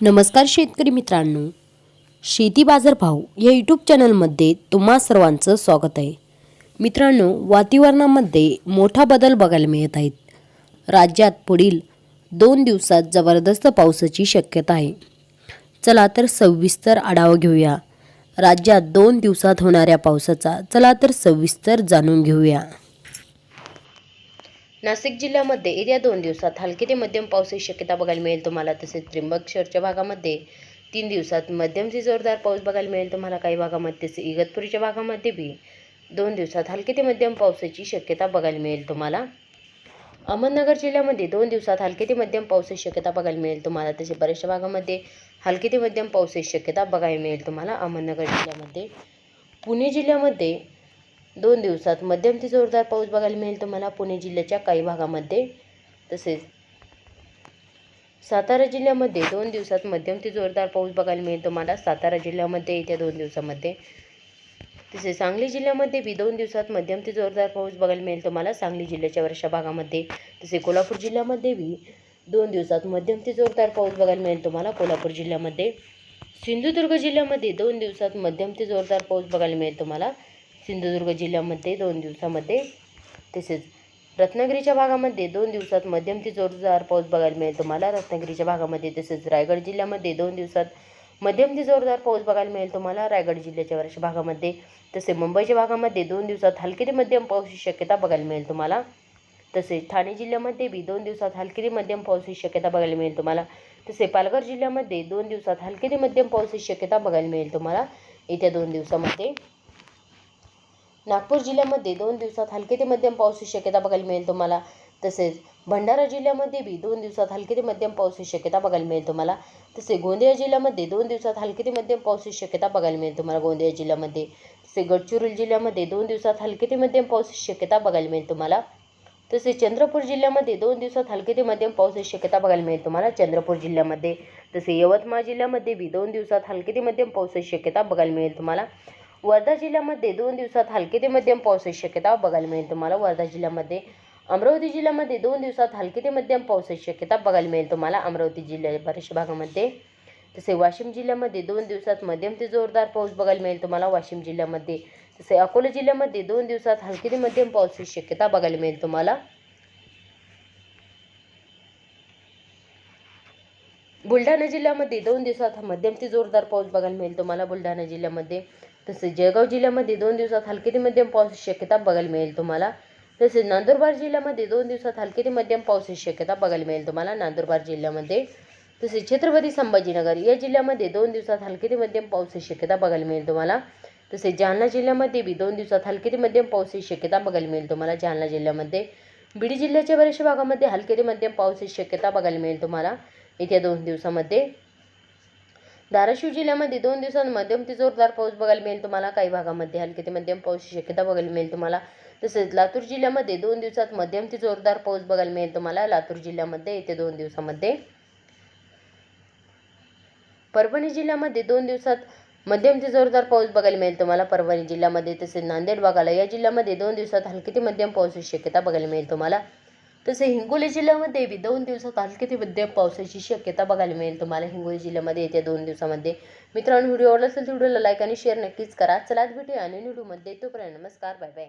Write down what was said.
नमस्कार शेतकरी मित्रांनो. शेती बाजार भाव या यूट्यूब चॅनलमध्ये तुम्हा सर्वांचं स्वागत आहे. मित्रांनो वातावरणामध्ये मोठा बदल बघायला मिळत आहेत. राज्यात पुढील दोन दिवसात जबरदस्त पावसाची शक्यता आहे. चला तर सविस्तर आढावा घेऊया. राज्यात दोन दिवसात होणाऱ्या पावसाचा चला तर सविस्तर जाणून घेऊया. नाशिक जिल्ह्यामध्ये येत्या दोन दिवसात हलके ते मध्यम पावसाची शक्यता बघायला मिळेल तुम्हाला. तसेच त्र्यंबकेश्वरच्या भागामध्ये तीन दिवसात मध्यम ते जोरदार पाऊस बघायला मिळेल तुम्हाला. काही भागामध्ये तसे इगतपुरीच्या भागामध्ये बी दोन दिवसात हलके ते मध्यम पावसाची शक्यता बघायला मिळेल तुम्हाला. अहमदनगर जिल्ह्यामध्ये दोन दिवसात हलके ते मध्यम पावसाची शक्यता बघायला मिळेल तुम्हाला. तसे बऱ्याचशा भागामध्ये हलके ते मध्यम पावसाची शक्यता बघायला मिळेल तुम्हाला. अहमदनगर जिल्ह्यामध्ये पुणे जिल्ह्यामध्ये दोन दिवसात. मध्यम ते जोरदार पाऊस बघायला मिळेल तुम्हाला पुणे जिल्ह्याच्या काही भागामध्ये. तसेच सातारा जिल्ह्यामध्ये दोन दिवसात मध्यम ते जोरदार पाऊस बघायला मिळेल तुम्हाला. सातारा जिल्ह्यामध्ये येत्या दोन दिवसामध्ये. तसेच सांगली जिल्ह्यामध्ये बी दोन दिवसात मध्यम ते जोरदार पाऊस बघायला मिळेल तुम्हाला. सांगली जिल्ह्याच्या वर्षा भागामध्ये. तसे कोल्हापूर जिल्ह्यामध्ये बी दोन दिवसात मध्यम ते जोरदार पाऊस बघायला मिळेल तुम्हाला. कोल्हापूर जिल्ह्यामध्ये. सिंधुदुर्ग जिल्ह्यामध्ये दोन दिवसात मध्यम ते जोरदार पाऊस बघायला मिळेल तुम्हाला. सिंधुदुर्ग जिल्ह्यामध्ये दोन दिवसामध्ये तसेच रत्नागिरीच्या भागामध्ये दोन दिवसात मध्यम ते जोरदार पाऊस बघायला मिळेल तुम्हाला. रत्नागिरीच्या भागामध्ये तसेच रायगड जिल्ह्यामध्ये दोन दिवसात मध्यम ते जोरदार पाऊस बघायला मिळेल तुम्हाला. रायगड जिल्ह्याच्या वर्ष भागामध्ये तसे मुंबईच्या भागामध्ये दोन दिवसात हलकी ते मध्यम पावसाची शक्यता बघायला मिळेल तुम्हाला. तसेच ठाणे जिल्ह्यामध्ये बी दोन दिवसात हलकी ते मध्यम पावसाची शक्यता बघायला मिळेल तुम्हाला. तसे पालघर जिल्ह्यामध्ये दोन दिवसात हलकी ते मध्यम पावसाची शक्यता बघायला मिळेल तुम्हाला. येत्या दोन दिवसामध्ये नागपूर जिल्ह्यामध्ये दोन दिवसात हलके ते मध्यम पावसाची शक्यता बघायला मिळेल तुम्हाला. तसेच भंडारा जिल्ह्यामध्ये बी दोन दिवसात हलके ते मध्यम पावसाची शक्यता बघायला मिळेल तुम्हाला. तसे गोंदिया जिल्ह्यामध्ये दोन दिवसात हलके ते मध्यम पावसाची शक्यता बघायला मिळेल तुम्हाला गोंदिया जिल्ह्यामध्ये. तसे गडचिरोली जिल्ह्यामध्ये दोन दिवसात हलके ते मध्यम पावसाची शक्यता बघायला मिळेल तुम्हाला. तसेच चंद्रपूर जिल्ह्यामध्ये दोन दिवसात हलके ते मध्यम पावसाची शक्यता बघायला मिळेल तुम्हाला चंद्रपूर जिल्ह्यामध्ये. तसे यवतमाळ जिल्ह्यामध्ये बी दोन दिवसात हलके ते मध्यम पावसाची शक्यता बघायला मिळेल तुम्हाला. वर्धा जिल्ह्यामध्ये दोन दिवसात हलके ते मध्यम पावसाची शक्यता बघायला मिळेल तुम्हाला. वर्धा जिल्ह्यामध्ये अमरावती जिल्ह्यामध्ये दोन दिवसात हलके ते मध्यम पावसाची शक्यता बघायला मिळेल तुम्हाला अमरावती जिल्ह्याच्या बऱ्याचशा भागामध्ये. तसे वाशिम जिल्ह्यामध्ये दोन दिवसात मध्यम ते जोरदार पाऊस बघायला मिळेल तुम्हाला. वाशिम जिल्ह्यामध्ये तसे अकोला जिल्ह्यामध्ये दोन दिवसात हलकी ते मध्यम पावसाची शक्यता बघायला मिळेल तुम्हाला. बुलढाणा जिल्ह्यामध्ये दोन दिवसात मध्यम ते जोरदार पाऊस बघायला मिळेल तुम्हाला. बुलढाणा जिल्ह्यामध्ये तसेच जळगाव जिल्ह्यामध्ये दोन दिवसात हलके ते मध्यम पावसाची शक्यता बघायला मिळेल तुम्हाला. तसेच नंदुरबार जिल्ह्यामध्ये दोन दिवसात हलके ते मध्यम पावसाची शक्यता बघायला मिळेल तुम्हाला नंदुरबार जिल्ह्यामध्ये. तसेच छत्रपती संभाजीनगर या जिल्ह्यामध्ये दोन दिवसात हलके ते मध्यम पावसाची शक्यता बघायला मिळेल तुम्हाला. तसेच जालना जिल्ह्यामध्ये बी दोन दिवसात हलके ते मध्यम पावसाची शक्यता बघायला मिळेल तुम्हाला जालना जिल्ह्यामध्ये. बीड जिल्ह्याच्या बऱ्याचशा भागामध्ये हलके ते मध्यम पावसाची शक्यता बघायला मिळेल तुम्हाला. येत्या दोन दिवसामध्ये धाराशिव जिल्ह्यामध्ये दोन दिवसात मध्यम ते जोरदार पाऊस बघायला मिळेल. तुम्हाला काही भागामध्ये हलके ते मध्यम पाऊसची शक्यता बघायला मिळेल तुम्हाला. तसेच लातूर जिल्ह्यामध्ये दोन दिवसात मध्यम ते जोरदार पाऊस बघायला मिळेल तुम्हाला. लातूर जिल्ह्यामध्ये येथे दोन दिवसामध्ये. परभणी जिल्ह्यामध्ये दोन दिवसात मध्यम ते जोरदार पाऊस बघायला मिळेल तुम्हाला. परभणी जिल्ह्यामध्ये तसेच नांदेड भागाला या जिल्ह्यामध्ये दोन दिवसात हलकी ते मध्यम पावसाची शक्यता बघायला मिळेल तुम्हाला. तसे हिंगोली जिल्ह्यामध्ये बी दोन दिवसात हलके ते मध्यम पावसाची शक्यता बघायला मिळेल. तुम्हाला हिंगोली जिल्ह्यामध्ये येत्या दोन दिवसामध्ये मित्रांनो व्हिडिओ आवडला असेल तर व्हिडिओला लाईक आणि शेअर नक्कीच करा. चला भेटूया आणि व्हिडिओमध्ये तोपर्यंत नमस्कार बाय बाय